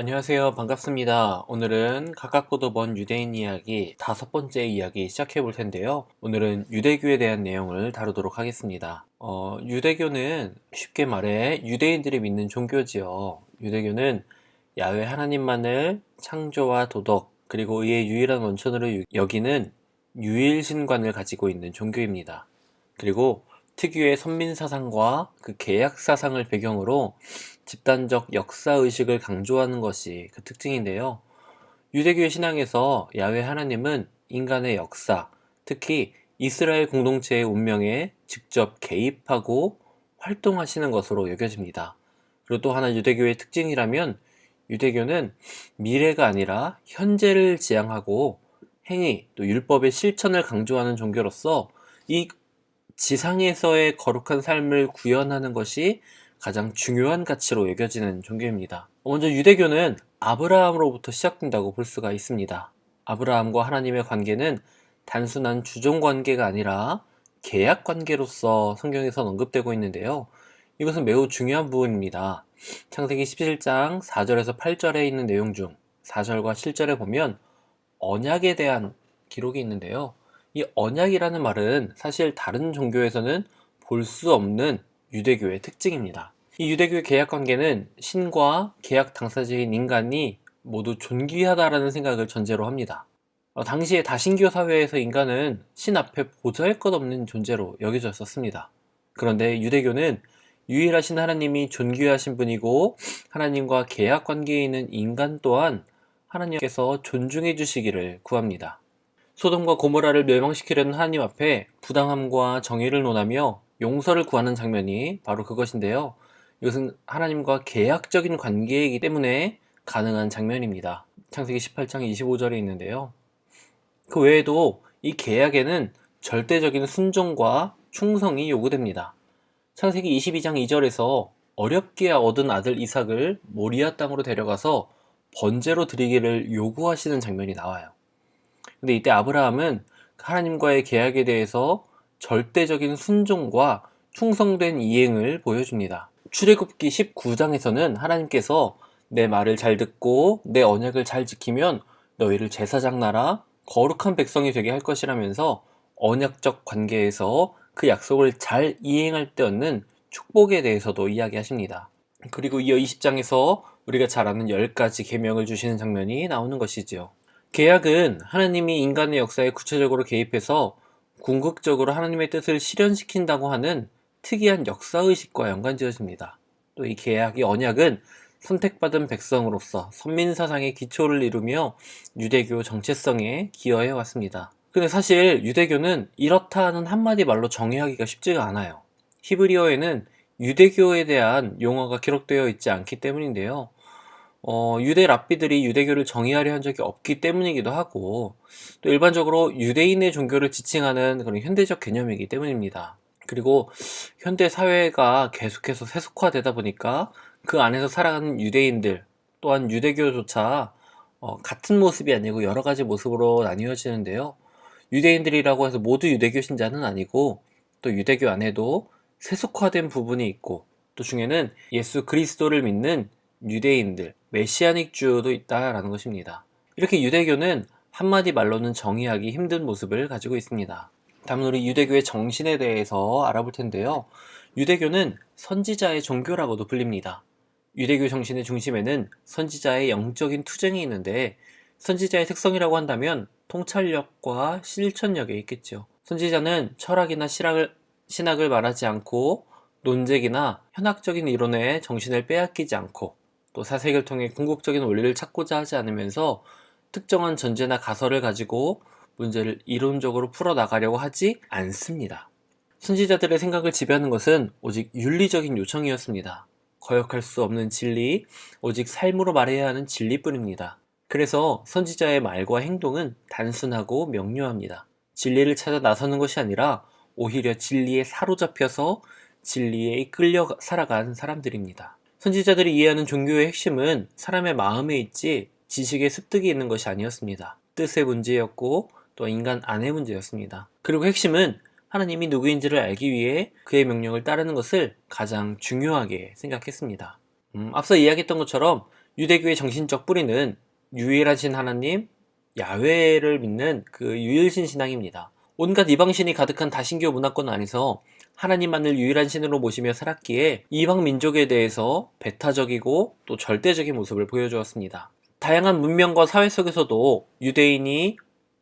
안녕하세요. 반갑습니다. 오늘은 가깝고도 먼 유대인 이야기 다섯 번째 이야기 시작해 볼 텐데요. 오늘은 유대교에 대한 내용을 다루도록 하겠습니다. 어, 유대교는 쉽게 말해 유대인들이 믿는 종교지요. 유대교는 야외 하나님만을 창조와 도덕 그리고 의의 유일한 원천으로 유- 여기는 유일신관을 가지고 있는 종교입니다. 그리고 특유의 선민사상과 그 계약사상을 배경으로 집단적 역사의식을 강조하는 것이 그 특징인데요. 유대교의 신앙에서 야훼 하나님은 인간의 역사, 특히 이스라엘 공동체의 운명에 직접 개입하고 활동하시는 것으로 여겨집니다. 그리고 또 하나 유대교의 특징이라면 유대교는 미래가 아니라 현재를 지향하고 행위, 또 율법의 실천을 강조하는 종교로서 이 지상에서의 거룩한 삶을 구현하는 것이 가장 중요한 가치로 여겨지는 종교입니다. 먼저 유대교는 아브라함으로부터 시작된다고 볼 수가 있습니다. 아브라함과 하나님의 관계는 단순한 주종 관계가 아니라 계약 관계로서 성경에서 언급되고 있는데요. 이것은 매우 중요한 부분입니다. 창세기 17장 4절에서 8절에 있는 내용 중 4절과 7절에 보면 언약에 대한 기록이 있는데요. 이 언약이라는 말은 사실 다른 종교에서는 볼 수 없는 유대교의 특징입니다. 이 유대교의 계약 관계는 신과 계약 당사자인 인간이 모두 존귀하다라는 생각을 전제로 합니다. 어, 당시의 다신교 사회에서 인간은 신 앞에 보잘 것 없는 존재로 여겨졌었습니다. 그런데 유대교는 유일하신 하나님이 존귀하신 분이고 하나님과 계약 관계에 있는 인간 또한 하나님께서 존중해 주시기를 구합니다. 소돔과 고모라를 멸망시키려는 하나님 앞에 부당함과 정의를 논하며 용서를 구하는 장면이 바로 그것인데요. 이것은 하나님과 계약적인 관계이기 때문에 가능한 장면입니다. 창세기 18장 25절에 있는데요. 그 외에도 이 계약에는 절대적인 순종과 충성이 요구됩니다. 창세기 22장 2절에서 어렵게 얻은 아들 이삭을 모리아 땅으로 데려가서 번제로 드리기를 요구하시는 장면이 나와요. 근데 이때 아브라함은 하나님과의 계약에 대해서 절대적인 순종과 충성된 이행을 보여줍니다. 출애굽기 19장에서는 하나님께서 내 말을 잘 듣고 내 언약을 잘 지키면 너희를 제사장 나라 거룩한 백성이 되게 할 것이라면서 언약적 관계에서 그 약속을 잘 이행할 때 얻는 축복에 대해서도 이야기하십니다. 그리고 이어 20장에서 우리가 잘 아는 10가지 계명을 주시는 장면이 나오는 것이지요. 계약은 하나님이 인간의 역사에 구체적으로 개입해서 궁극적으로 하나님의 뜻을 실현시킨다고 하는 특이한 역사의식과 연관지어집니다. 또 이 계약이 언약은 선택받은 백성으로서 선민사상의 기초를 이루며 유대교 정체성에 기여해 왔습니다. 근데 사실 유대교는 이렇다는 한마디 말로 정의하기가 쉽지가 않아요. 히브리어에는 유대교에 대한 용어가 기록되어 있지 않기 때문인데요. 어, 유대 랍비들이 유대교를 정의하려 한 적이 없기 때문이기도 하고 또 일반적으로 유대인의 종교를 지칭하는 그런 현대적 개념이기 때문입니다. 그리고 현대 사회가 계속해서 세속화되다 보니까 그 안에서 살아가는 유대인들 또한 유대교조차 어, 같은 모습이 아니고 여러 가지 모습으로 나뉘어지는데요. 유대인들이라고 해서 모두 유대교 신자는 아니고 또 유대교 안에도 세속화된 부분이 있고 또 중에는 예수 그리스도를 믿는 유대인들, 메시아닉 주도 있다라는 것입니다. 이렇게 유대교는 한마디 말로는 정의하기 힘든 모습을 가지고 있습니다. 다음은 우리 유대교의 정신에 대해서 알아볼 텐데요. 유대교는 선지자의 종교라고도 불립니다. 유대교 정신의 중심에는 선지자의 영적인 투쟁이 있는데 선지자의 특성이라고 한다면 통찰력과 실천력에 있겠죠. 선지자는 철학이나 실학을, 신학을 말하지 않고 논쟁이나 현학적인 이론에 정신을 빼앗기지 않고 또 사색을 통해 궁극적인 원리를 찾고자 하지 않으면서 특정한 전제나 가설을 가지고 문제를 이론적으로 풀어나가려고 하지 않습니다. 선지자들의 생각을 지배하는 것은 오직 윤리적인 요청이었습니다. 거역할 수 없는 진리, 오직 삶으로 말해야 하는 진리뿐입니다. 그래서 선지자의 말과 행동은 단순하고 명료합니다. 진리를 찾아 나서는 것이 아니라 오히려 진리에 사로잡혀서 진리에 이끌려 살아간 사람들입니다. 선지자들이 이해하는 종교의 핵심은 사람의 마음에 있지 지식의 습득이 있는 것이 아니었습니다. 뜻의 문제였고 또 인간 안의 문제였습니다. 그리고 핵심은 하나님이 누구인지를 알기 위해 그의 명령을 따르는 것을 가장 중요하게 생각했습니다. 음, 앞서 이야기했던 것처럼 유대교의 정신적 뿌리는 유일하신 하나님, 야훼를 믿는 그 유일신 신앙입니다. 온갖 이방신이 가득한 다신교 문화권 안에서 하나님만을 유일한 신으로 모시며 살았기에 이방 민족에 대해서 배타적이고 또 절대적인 모습을 보여주었습니다. 다양한 문명과 사회 속에서도 유대인이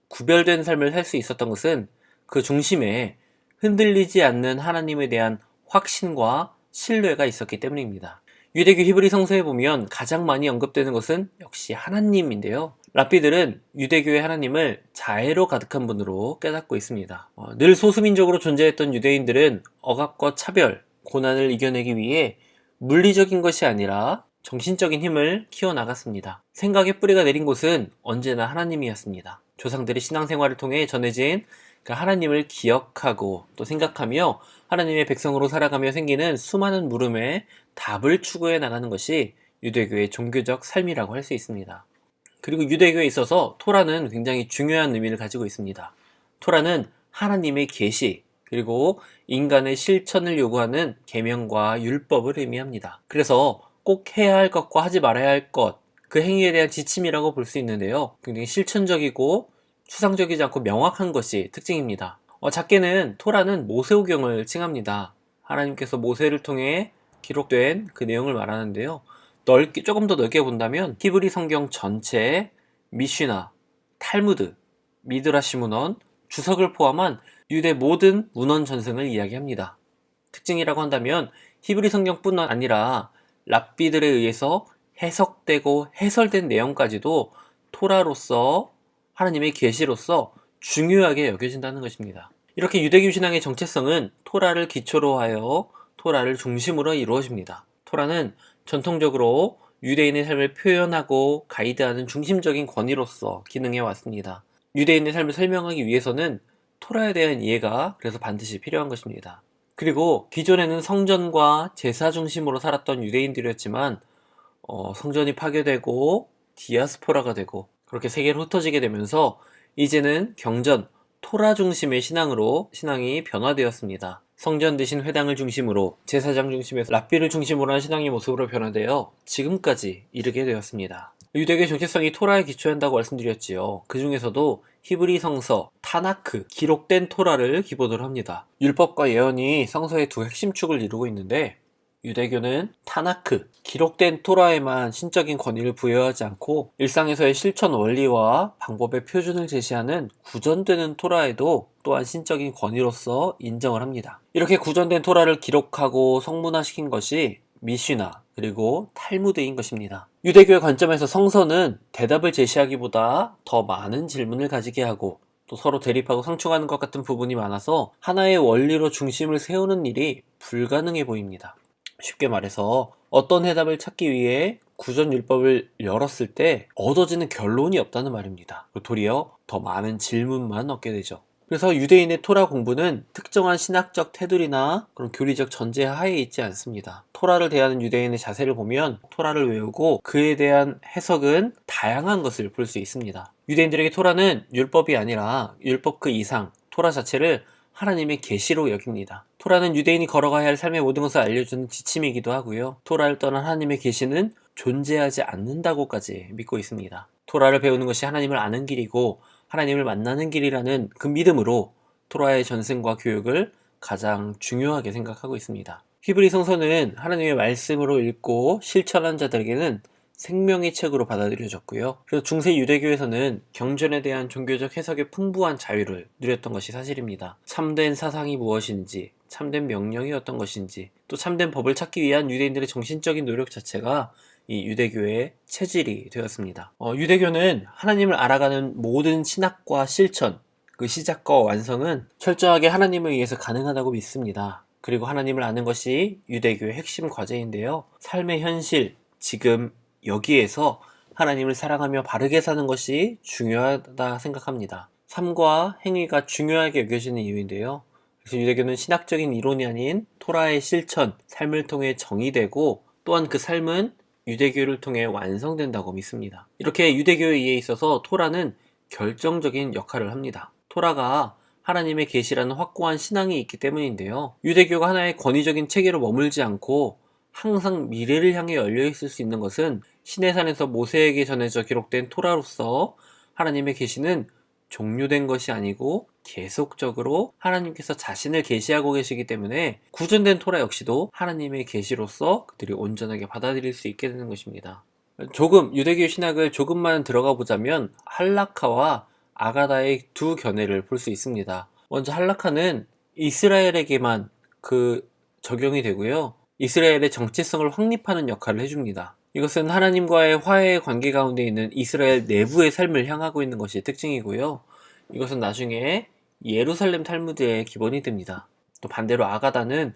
구별된 삶을 살 수 있었던 것은 그 중심에 흔들리지 않는 하나님에 대한 확신과 신뢰가 있었기 때문입니다. 유대교 히브리 성서에 보면 가장 많이 언급되는 것은 역시 하나님인데요. 랍비들은 유대교의 하나님을 자애로 가득한 분으로 깨닫고 있습니다. 어, 늘 소수민족으로 존재했던 유대인들은 억압과 차별, 고난을 이겨내기 위해 물리적인 것이 아니라 정신적인 힘을 키워나갔습니다. 생각의 뿌리가 내린 곳은 언제나 하나님이었습니다. 조상들의 신앙생활을 통해 전해진 그 하나님을 기억하고 또 생각하며 하나님의 백성으로 살아가며 생기는 수많은 물음에 답을 추구해 나가는 것이 유대교의 종교적 삶이라고 할 수 있습니다. 그리고 유대교에 있어서 토라는 굉장히 중요한 의미를 가지고 있습니다. 토라는 하나님의 계시 그리고 인간의 실천을 요구하는 계명과 율법을 의미합니다. 그래서 꼭 해야 할 것과 하지 말아야 할 것, 그 행위에 대한 지침이라고 볼 수 있는데요. 굉장히 실천적이고 추상적이지 않고 명확한 것이 특징입니다. 어, 작게는 토라는 모세오경을 칭합니다. 하나님께서 모세를 통해 기록된 그 내용을 말하는데요. 넓게 조금 더 넓게 본다면 히브리 성경 전체 미쉬나 탈무드, 미드라시 문헌, 주석을 포함한 유대 모든 문헌 전승을 이야기합니다. 특징이라고 한다면 히브리 성경뿐 아니라 랍비들에 의해서 해석되고 해설된 내용까지도 토라로서 하나님의 계시로서 중요하게 여겨진다는 것입니다. 이렇게 유대교 신앙의 정체성은 토라를 기초로 하여 토라를 중심으로 이루어집니다. 토라는 전통적으로 유대인의 삶을 표현하고 가이드하는 중심적인 권위로서 기능해 왔습니다. 유대인의 삶을 설명하기 위해서는 토라에 대한 이해가 그래서 반드시 필요한 것입니다. 그리고 기존에는 성전과 제사 중심으로 살았던 유대인들이었지만 어, 성전이 파괴되고 디아스포라가 되고 그렇게 세계로 흩어지게 되면서 이제는 경전, 토라 중심의 신앙으로 신앙이 변화되었습니다. 성전 대신 회당을 중심으로 제사장 중심에서 랍비를 중심으로 한 신앙의 모습으로 변화되어 지금까지 이르게 되었습니다. 유대교의 정체성이 토라에 기초한다고 말씀드렸지요. 그 중에서도 히브리 성서, 타나크, 기록된 토라를 기본으로 합니다. 율법과 예언이 성서의 두 핵심 축을 이루고 있는데 유대교는 타나크, 기록된 토라에만 신적인 권위를 부여하지 않고 일상에서의 실천 원리와 방법의 표준을 제시하는 구전되는 토라에도 또한 신적인 권위로서 인정을 합니다. 이렇게 구전된 토라를 기록하고 성문화시킨 것이 미쉬나 그리고 탈무드인 것입니다. 유대교의 관점에서 성서는 대답을 제시하기보다 더 많은 질문을 가지게 하고 또 서로 대립하고 상충하는 것 같은 부분이 많아서 하나의 원리로 중심을 세우는 일이 불가능해 보입니다. 쉽게 말해서 어떤 해답을 찾기 위해 구전율법을 열었을 때 얻어지는 결론이 없다는 말입니다. 도리어 더 많은 질문만 얻게 되죠. 그래서 유대인의 토라 공부는 특정한 신학적 테두리나 그런 교리적 전제 하에 있지 않습니다. 토라를 대하는 유대인의 자세를 보면 토라를 외우고 그에 대한 해석은 다양한 것을 볼 수 있습니다. 유대인들에게 토라는 율법이 아니라 율법 그 이상 토라 자체를 하나님의 계시로 여깁니다. 토라는 유대인이 걸어가야 할 삶의 모든 것을 알려주는 지침이기도 하고요. 토라를 떠난 하나님의 계시는 존재하지 않는다고까지 믿고 있습니다. 토라를 배우는 것이 하나님을 아는 길이고 하나님을 만나는 길이라는 그 믿음으로 토라의 전승과 교육을 가장 중요하게 생각하고 있습니다. 히브리 성서는 하나님의 말씀으로 읽고 실천한 자들에게는 생명의 책으로 받아들여졌고요. 그래서 중세 유대교에서는 경전에 대한 종교적 해석의 풍부한 자유를 누렸던 것이 사실입니다. 참된 사상이 무엇인지, 참된 명령이 어떤 것인지, 또 참된 법을 찾기 위한 유대인들의 정신적인 노력 자체가 이 유대교의 체질이 되었습니다. 어, 유대교는 하나님을 알아가는 모든 신학과 실천, 그 시작과 완성은 철저하게 하나님에 의해서 가능하다고 믿습니다. 그리고 하나님을 아는 것이 유대교의 핵심 과제인데요. 삶의 현실, 지금, 여기에서 하나님을 사랑하며 바르게 사는 것이 중요하다 생각합니다. 삶과 행위가 중요하게 여겨지는 이유인데요. 그래서 유대교는 신학적인 이론이 아닌 토라의 실천, 삶을 통해 정의되고 또한 그 삶은 유대교를 통해 완성된다고 믿습니다. 이렇게 유대교에 의해 있어서 토라는 결정적인 역할을 합니다. 토라가 하나님의 계시라는 확고한 신앙이 있기 때문인데요. 유대교가 하나의 권위적인 체계로 머물지 않고 항상 미래를 향해 열려 있을 수 있는 것은 시내산에서 모세에게 전해져 기록된 토라로서 하나님의 계시는 종료된 것이 아니고 계속적으로 하나님께서 자신을 계시하고 계시기 때문에 구준된 토라 역시도 하나님의 계시로서 그들이 온전하게 받아들일 수 있게 되는 것입니다. 조금 유대교 신학을 조금만 들어가 보자면 할라카와 아가다의 두 견해를 볼 수 있습니다. 먼저 할라카는 이스라엘에게만 그 적용이 되고요. 이스라엘의 정체성을 확립하는 역할을 해줍니다. 이것은 하나님과의 화해의 관계 가운데 있는 이스라엘 내부의 삶을 향하고 있는 것이 특징이고요. 이것은 나중에 예루살렘 탈무드의 기본이 됩니다. 또 반대로 아가다는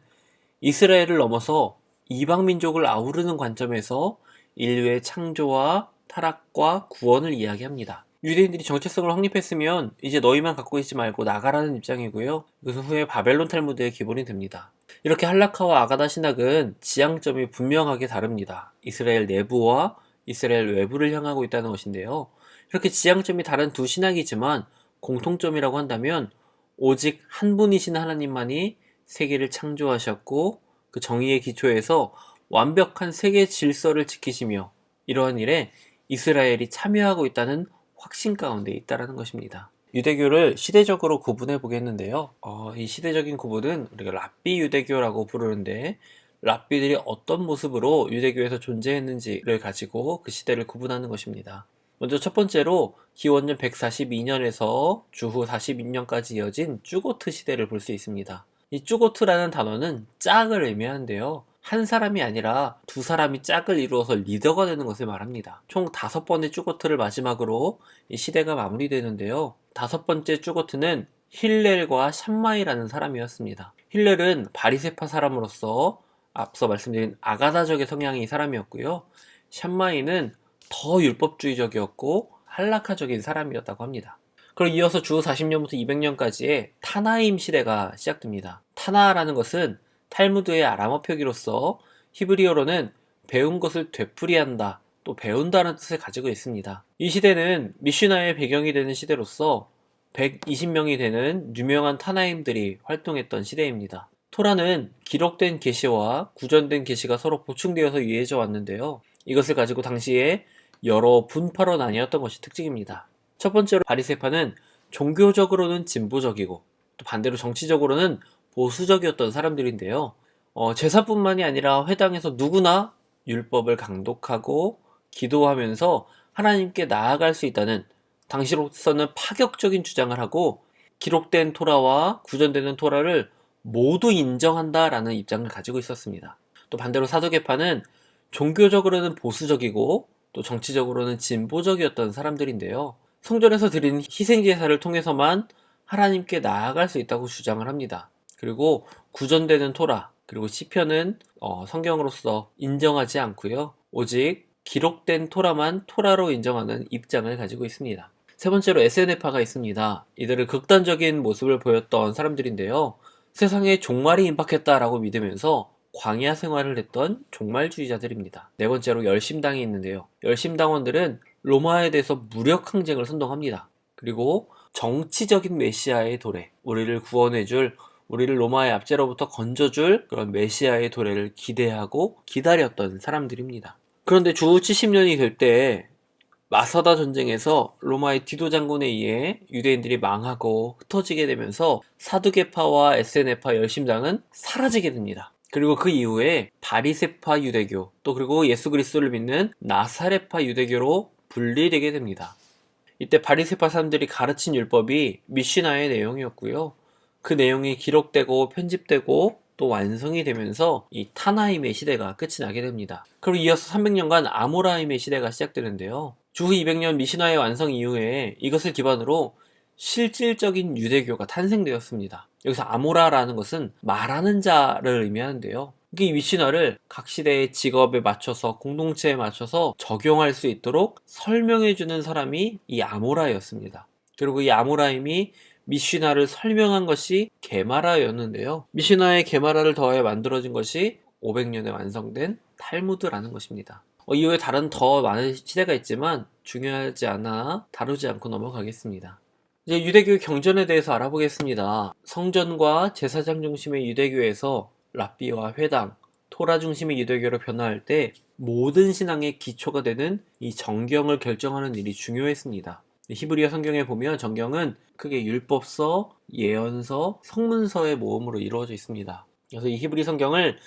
이스라엘을 넘어서 이방 민족을 아우르는 관점에서 인류의 창조와 타락과 구원을 이야기합니다. 유대인들이 정체성을 확립했으면 이제 너희만 갖고 있지 말고 나가라는 입장이고요. 이것은 후에 바벨론 탈무드의 기본이 됩니다. 이렇게 할라카와 아가다 신학은 지향점이 분명하게 다릅니다. 이스라엘 내부와 이스라엘 외부를 향하고 있다는 것인데요. 이렇게 지향점이 다른 두 신학이지만 공통점이라고 한다면 오직 한 분이신 하나님만이 세계를 창조하셨고 그 정의의 기초에서 완벽한 세계 질서를 지키시며 이러한 일에 이스라엘이 참여하고 있다는 확신 가운데 있다라는 것입니다. 유대교를 시대적으로 구분해 보겠는데요. 어, 이 시대적인 구분은 우리가 랍비 유대교라고 부르는데 랍비들이 어떤 모습으로 유대교에서 존재했는지를 가지고 그 시대를 구분하는 것입니다. 먼저 첫 번째로 기원전 142년에서 주후 42년까지 이어진 쭈고트 시대를 볼 수 있습니다. 이 쭈고트라는 단어는 짝을 의미하는데요. 한 사람이 아니라 두 사람이 짝을 이루어서 리더가 되는 것을 말합니다. 총 다섯 번의 쭈고트를 마지막으로 이 시대가 마무리되는데요. 다섯 번째 쭈고트는 힐렐과 샴마이라는 사람이었습니다. 힐렐은 바리세파 사람으로서 앞서 말씀드린 아가다적의 성향의 사람이었고요. 샴마이는 더 율법주의적이었고 한라카적인 사람이었다고 합니다. 그리고 이어서 주 40년부터 200년까지의 타나임 시대가 시작됩니다. 타나라는 것은 탈무드의 아람어 표기로서 히브리어로는 배운 것을 되풀이한다, 또 배운다는 뜻을 가지고 있습니다. 이 시대는 미슈나의 배경이 되는 시대로서 120명이 되는 유명한 타나임들이 활동했던 시대입니다. 토라는 기록된 계시와 구전된 계시가 서로 보충되어서 이해져 왔는데요. 이것을 가지고 당시에 여러 분파로 나뉘었던 것이 특징입니다. 첫 번째로 바리세파는 종교적으로는 진보적이고 또 반대로 정치적으로는 보수적이었던 사람들인데요. 어, 제사뿐만이 아니라 회당에서 누구나 율법을 강독하고 기도하면서 하나님께 나아갈 수 있다는 당시로서는 파격적인 주장을 하고 기록된 토라와 구전되는 토라를 모두 인정한다라는 입장을 가지고 있었습니다. 또 반대로 사도계파는 종교적으로는 보수적이고 또 정치적으로는 진보적이었던 사람들인데요. 성전에서 드린 희생제사를 통해서만 하나님께 나아갈 수 있다고 주장을 합니다. 그리고 구전되는 토라 그리고 시편은 어, 성경으로서 인정하지 않고요. 오직 기록된 토라만 토라로 인정하는 입장을 가지고 있습니다. 세 번째로 SNF파가 있습니다. 이들은 극단적인 모습을 보였던 사람들인데요. 세상에 종말이 임박했다라고 믿으면서 광야 생활을 했던 종말주의자들입니다. 네 번째로 열심당이 있는데요. 열심당원들은 로마에 대해서 무력 항쟁을 선동합니다. 그리고 정치적인 메시아의 도래, 우리를 구원해줄 우리를 로마의 압제로부터 건져줄 그런 메시아의 도래를 기대하고 기다렸던 사람들입니다. 그런데 주 70년이 될 때 마사다 전쟁에서 로마의 디도 장군에 의해 유대인들이 망하고 흩어지게 되면서 사두개파와 SNF파 열심당은 사라지게 됩니다. 그리고 그 이후에 바리세파 유대교 또 그리고 예수 그리스도를 믿는 나사레파 유대교로 분리되게 됩니다. 이때 바리세파 사람들이 가르친 율법이 미시나의 내용이었고요. 그 내용이 기록되고 편집되고 또 완성이 되면서 이 타나임의 시대가 끝이 나게 됩니다. 그리고 이어서 300년간 아모라임의 시대가 시작되는데요. 주후 200년 미시나의 완성 이후에 이것을 기반으로 실질적인 유대교가 탄생되었습니다. 여기서 아모라라는 것은 말하는 자를 의미하는데요. 이 미시나를 각 시대의 직업에 맞춰서 공동체에 맞춰서 적용할 수 있도록 설명해주는 사람이 이 아모라였습니다. 그리고 이 아모라임이 미시나를 설명한 것이 게마라였는데요. 미시나의 게마라를 더해 만들어진 것이 500년에 완성된 탈무드라는 것입니다. 어, 이후에 다른 더 많은 시대가 있지만 중요하지 않아 다루지 않고 넘어가겠습니다. 이제 유대교 경전에 대해서 알아보겠습니다. 성전과 제사장 중심의 유대교에서 랍비와 회당, 토라 중심의 유대교로 변화할 때 모든 신앙의 기초가 되는 이 정경을 결정하는 일이 중요했습니다. 히브리어 성경에 보면 정경은 크게 율법서, 예언서, 성문서의 모음으로 이루어져 있습니다. 그래서 이 히브리 성경을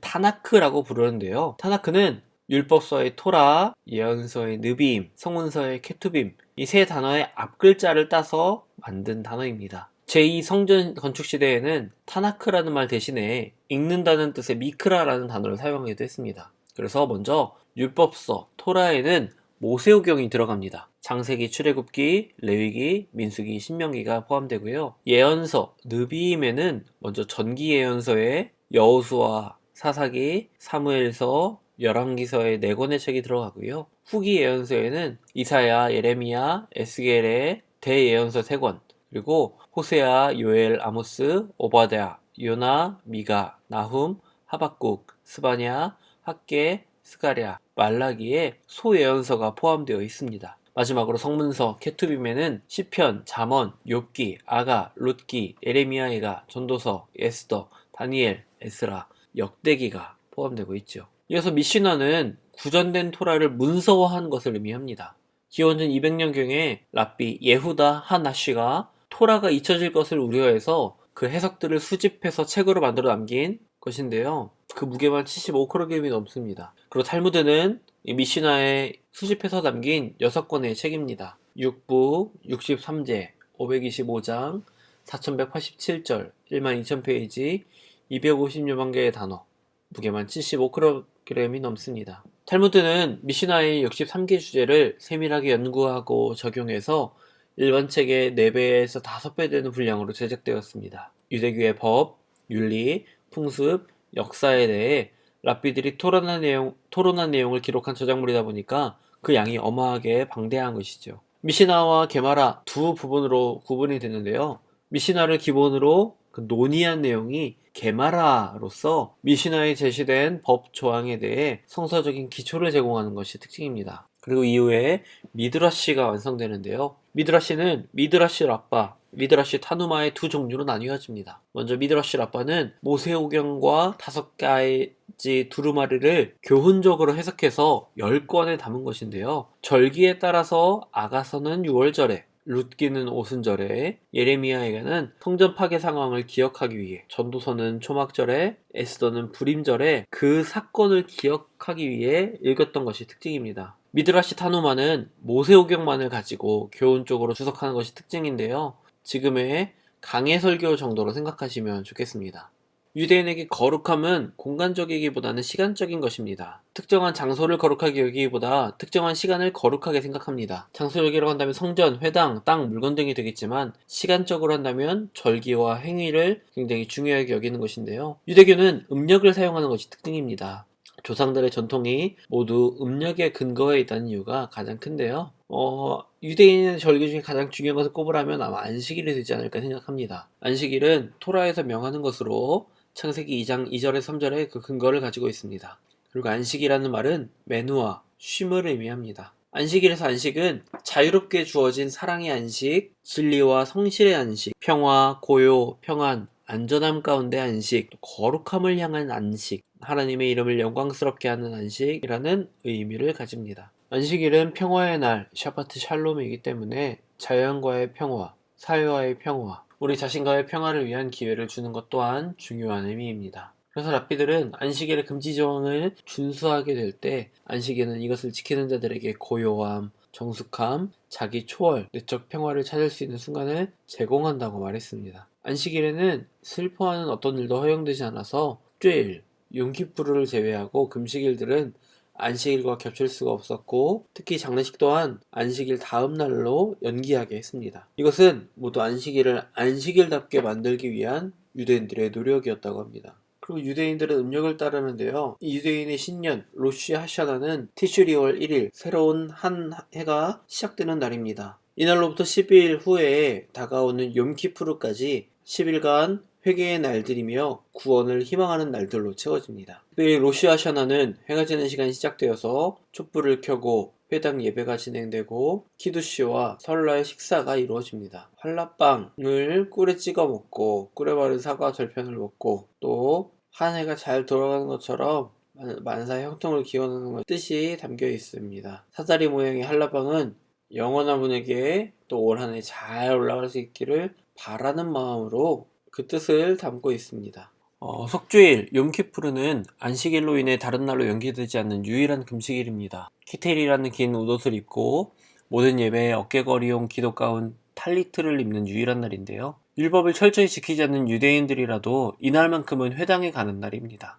타나크라고 부르는데요. 타나크는 율법서의 토라, 예언서의 느비임, 성문서의 케투빔 이 세 단어의 앞글자를 따서 만든 단어입니다. 제2 성전 건축 시대에는 타나크라는 말 대신에 읽는다는 뜻의 미크라라는 단어를 사용하기도 했습니다. 그래서 먼저 율법서 토라에는 모세오경이 들어갑니다. 장세기, 출애굽기, 레위기, 민수기, 신명기가 포함되고요. 예언서, 느비임에는 먼저 전기 예언서에 여호수아, 사사기, 사무엘서, 열왕기서의 네 권의 책이 들어가고요. 후기 예언서에는 이사야, 예레미야, 에스겔의 대예언서 세 권, 그리고 호세아, 요엘, 아모스, 오바댜, 요나, 미가, 나훔, 하박국, 스바냐, 학계, 스가랴, 말라기의 소예언서가 포함되어 있습니다. 마지막으로 성문서 케투빔에는 시편, 잠언, 욥기, 아가, 룻기, 에레미야이가, 전도서, 에스더, 다니엘, 에스라, 역대기가 포함되고 있죠. 이어서 미시나는 구전된 토라를 문서화한 것을 의미합니다. 기원전 200년경에 랍비 예후다 하나쉬가 토라가 잊혀질 것을 우려해서 그 해석들을 수집해서 책으로 만들어 남긴 것인데요. 그 무게만 75kg이 넘습니다. 그리고 탈무드는 이 미시나에 수집해서 남긴 6권의 책입니다. 6부, 63제, 525장, 4187절, 12000페이지, 250여만 개의 단어, 무게만 75kg이 넘습니다. 탈무드는 미시나의 63개 주제를 세밀하게 연구하고 적용해서 일반 책의 4배에서 5배 되는 분량으로 제작되었습니다. 유대교의 법, 윤리, 풍습, 역사에 대해 랍비들이 토론한 내용, 토론한 내용을 기록한 저작물이다 보니까 그 양이 어마하게 방대한 것이죠. 미시나와 게마라 두 부분으로 구분이 되는데요. 미시나를 기본으로 그 논의한 내용이 게마라로서 미시나에 제시된 법 조항에 대해 성서적인 기초를 제공하는 것이 특징입니다. 그리고 이후에 미드라시가 완성되는데요. 미드라시는 미드라시 라빠, 미드라시 타누마의 두 종류로 나뉘어집니다. 먼저 미드라시 라빠는 모세오경과 다섯 가지 두루마리를 교훈적으로 해석해서 10권에 담은 것인데요. 절기에 따라서 아가서는 6월절에, 룻기는 오순절에, 예레미야에게는 성전 파괴 상황을 기억하기 위해, 전도서는 초막절에, 에스더는 불임절에 그 사건을 기억하기 위해 읽었던 것이 특징입니다. 미드라시 타누마는 모세오경만을 가지고 교훈적으로 주석하는 것이 특징인데요. 지금의 강해 설교 정도로 생각하시면 좋겠습니다. 유대인에게 거룩함은 공간적이기보다는 시간적인 것입니다. 특정한 장소를 거룩하게 여기기보다 특정한 시간을 거룩하게 생각합니다. 장소적이라고 한다면 성전, 회당, 땅, 물건 등이 되겠지만 시간적으로 한다면 절기와 행위를 굉장히 중요하게 여기는 것인데요. 유대교는 음력을 사용하는 것이 특징입니다. 조상들의 전통이 모두 음력에 근거해 있다는 이유가 가장 큰데요. 어, 유대인의 절기 중에 가장 중요한 것을 꼽으라면 아마 안식일이 되지 않을까 생각합니다. 안식일은 토라에서 명하는 것으로 창세기 2장 2절에 3절에 그 근거를 가지고 있습니다. 그리고 안식이라는 말은 메누와 쉼을 의미합니다. 안식일에서 안식은 자유롭게 주어진 사랑의 안식, 진리와 성실의 안식, 평화, 고요, 평안, 안전함 가운데 안식, 거룩함을 향한 안식, 하나님의 이름을 영광스럽게 하는 안식이라는 의미를 가집니다. 안식일은 평화의 날, 샤바트 샬롬이기 때문에 자연과의 평화, 사회와의 평화, 우리 자신과의 평화를 위한 기회를 주는 것 또한 중요한 의미입니다. 그래서 랍비들은 안식일의 금지 조항을 준수하게 될 때 안식일은 이것을 지키는 자들에게 고요함, 정숙함, 자기 초월, 내적 평화를 찾을 수 있는 순간을 제공한다고 말했습니다. 안식일에는 슬퍼하는 어떤 일도 허용되지 않아서 죄일, 용키푸르를 제외하고 금식일들은 안식일과 겹칠 수가 없었고 특히 장례식 또한 안식일 다음 날로 연기하게 했습니다. 이것은 모두 안식일을 안식일답게 만들기 위한 유대인들의 노력이었다고 합니다. 그리고 유대인들은 음력을 따르는데요. 이 유대인의 신년 로시 하샤나는 티슈리월 1일 새로운 한 해가 시작되는 날입니다. 이날로부터 12일 후에 다가오는 욤키푸르까지 10일간 회개의 날들이며 구원을 희망하는 날들로 채워집니다. 특별히 로시아샤나는 해가 지는 시간이 시작되어서 촛불을 켜고 회당 예배가 진행되고 키두시와 설날의 식사가 이루어집니다. 한라빵을 꿀에 찍어 먹고 꿀에 바른 사과 절편을 먹고 또 한 해가 잘 돌아가는 것처럼 만- 만사 형통을 기원하는 것 뜻이 담겨 있습니다. 사다리 모양의 한라방은 영원한 분에게 또 올 한해 잘 올라갈 수 있기를 바라는 마음으로 그 뜻을 담고 있습니다. 어, 속주일, 욤키푸르는 안식일로 인해 다른 날로 연기되지 않는 유일한 금식일입니다. 키텔이라는 긴 웃옷을 입고 모든 예배에 어깨거리용 기도 가운 탈리트를 입는 유일한 날인데요. 율법을 철저히 지키지 않는 유대인들이라도 이날만큼은 회당에 가는 날입니다.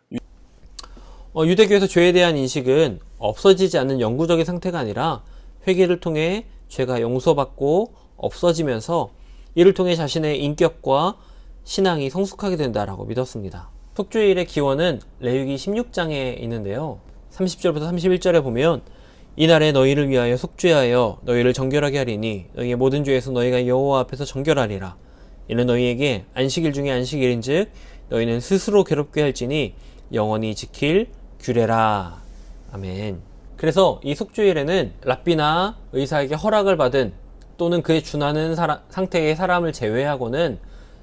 어, 유대교에서 죄에 대한 인식은 없어지지 않는 영구적인 상태가 아니라 회개를 통해 죄가 용서받고 없어지면서 이를 통해 자신의 인격과 신앙이 성숙하게 된다라고 믿었습니다. 속주일의 기원은 레위기 16장에 있는데요. 30절부터 31절에 보면 이날에 너희를 위하여 속죄하여 너희를 정결하게 하리니 너희의 모든 죄에서 너희가 여호와 앞에서 정결하리라. 이는 너희에게 안식일 중에 안식일인즉 너희는 스스로 괴롭게 할지니 영원히 지킬 규례라. 아멘. 그래서 이 속주일에는 랍비나 의사에게 허락을 받은 또는 그에 준하는 사람- 상태의 사람을 제외하고는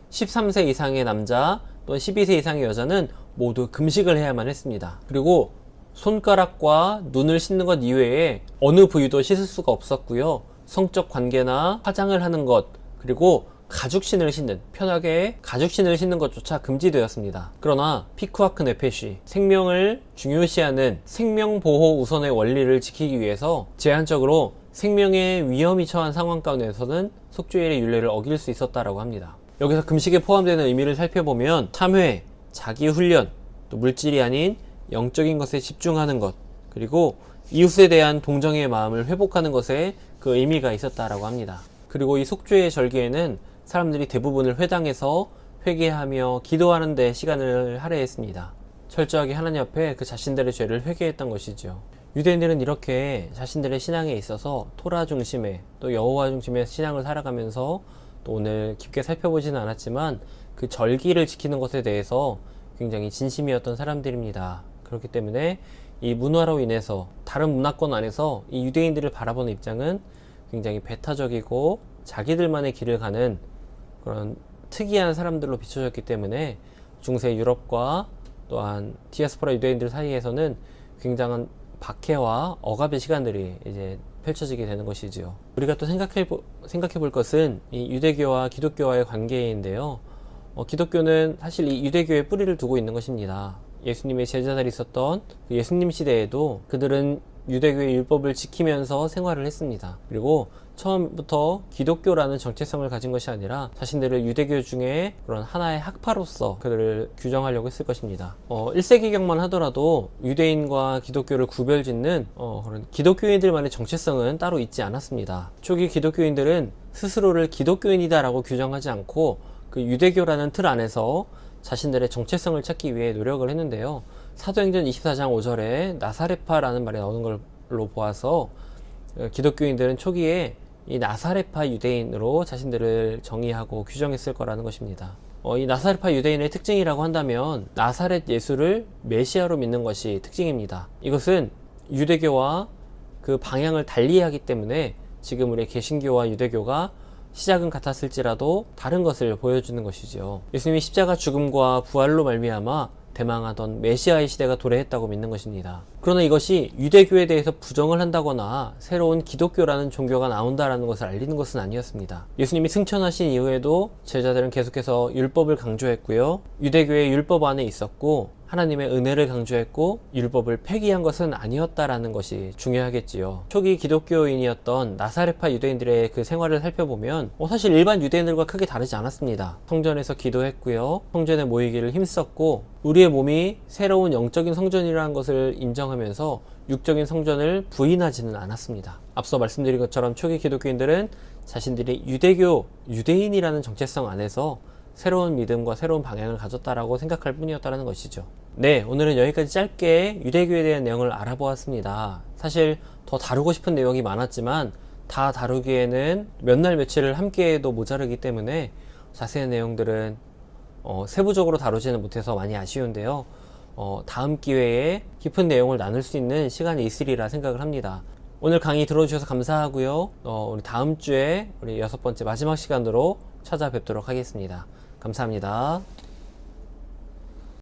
13세 이상의 남자 또는 12세 이상의 여자는 모두 금식을 해야만 했습니다. 그리고 손가락과 눈을 씻는 것 이외에 어느 부위도 씻을 수가 없었고요. 성적 관계나 화장을 하는 것 그리고 가죽 신을 신는 편하게 가죽 신을 신는 것조차 금지되었습니다. 그러나 피쿠아크 네페시 생명을 중요시하는 생명보호 우선의 원리를 지키기 위해서 제한적으로 생명의 위험이 처한 상황 가운데서는 속죄일의 윤례를 어길 수 있었다라고 합니다. 여기서 금식에 포함되는 의미를 살펴보면 참회, 자기 훈련, 또 물질이 아닌 영적인 것에 집중하는 것, 그리고 이웃에 대한 동정의 마음을 회복하는 것에 그 의미가 있었다라고 합니다. 그리고 이 속죄의 절기에는 사람들이 대부분을 회당에서 회개하며 기도하는 데 시간을 할애했습니다. 철저하게 하나님 앞에 그 자신들의 죄를 회개했던 것이죠. 유대인들은 이렇게 자신들의 신앙에 있어서 토라 중심의 또 여호와 중심의 신앙을 살아가면서 또 오늘 깊게 살펴보지는 않았지만 그 절기를 지키는 것에 대해서 굉장히 진심이었던 사람들입니다. 그렇기 때문에 이 문화로 인해서 다른 문화권 안에서 이 유대인들을 바라보는 입장은 굉장히 배타적이고 자기들만의 길을 가는 그런 특이한 사람들로 비춰졌기 때문에 중세 유럽과 또한 디아스포라 유대인들 사이에서는 굉장한 박해와 억압의 시간들이 이제 펼쳐지게 되는 것이지요. 우리가 또 생각해 보, 생각해 볼 것은 이 유대교와 기독교와의 관계인데요. 어, 기독교는 사실 이 유대교의 뿌리를 두고 있는 것입니다. 예수님의 제자들이 있었던 그 예수님 시대에도 그들은 유대교의 율법을 지키면서 생활을 했습니다. 그리고 처음부터 기독교라는 정체성을 가진 것이 아니라 자신들을 유대교 중에 그런 하나의 학파로서 그들을 규정하려고 했을 것입니다. 어, 1세기경만 하더라도 유대인과 기독교를 구별짓는 어, 그런 기독교인들만의 정체성은 따로 있지 않았습니다. 초기 기독교인들은 스스로를 기독교인이다라고 규정하지 않고 그 유대교라는 틀 안에서 자신들의 정체성을 찾기 위해 노력을 했는데요. 사도행전 24장 5절에 나사레파라는 말이 나오는 걸로 보아서 어, 기독교인들은 초기에 이 나사레파 유대인으로 자신들을 정의하고 규정했을 거라는 것입니다. 어, 이 나사레파 유대인의 특징이라고 한다면 나사렛 예수를 메시아로 믿는 것이 특징입니다. 이것은 유대교와 그 방향을 달리하기 때문에 지금 우리 개신교와 유대교가 시작은 같았을지라도 다른 것을 보여주는 것이지요. 예수님이 십자가 죽음과 부활로 말미암아 대망하던 메시아의 시대가 도래했다고 믿는 것입니다. 그러나 이것이 유대교에 대해서 부정을 한다거나 새로운 기독교라는 종교가 나온다라는 것을 알리는 것은 아니었습니다. 예수님이 승천하신 이후에도 제자들은 계속해서 율법을 강조했고요. 유대교의 율법 안에 있었고 하나님의 은혜를 강조했고 율법을 폐기한 것은 아니었다라는 것이 중요하겠지요. 초기 기독교인이었던 나사레파 유대인들의 그 생활을 살펴보면 어, 사실 일반 유대인들과 크게 다르지 않았습니다. 성전에서 기도했고요. 성전에 모이기를 힘썼고 우리의 몸이 새로운 영적인 성전이라는 것을 인정하면서 육적인 성전을 부인하지는 않았습니다. 앞서 말씀드린 것처럼 초기 기독교인들은 자신들이 유대교, 유대인이라는 정체성 안에서 새로운 믿음과 새로운 방향을 가졌다라고 생각할 뿐이었다는 것이죠. 네, 오늘은 여기까지 짧게 유대교에 대한 내용을 알아보았습니다. 사실 더 다루고 싶은 내용이 많았지만 다 다루기에는 몇 날 며칠을 함께해도 모자르기 때문에 자세한 내용들은 어, 세부적으로 다루지는 못해서 많이 아쉬운데요. 어, 다음 기회에 깊은 내용을 나눌 수 있는 시간이 있으리라 생각을 합니다. 오늘 강의 들어주셔서 감사하고요. 어, 우리 다음 주에 우리 여섯 번째 마지막 시간으로 찾아뵙도록 하겠습니다. 감사합니다.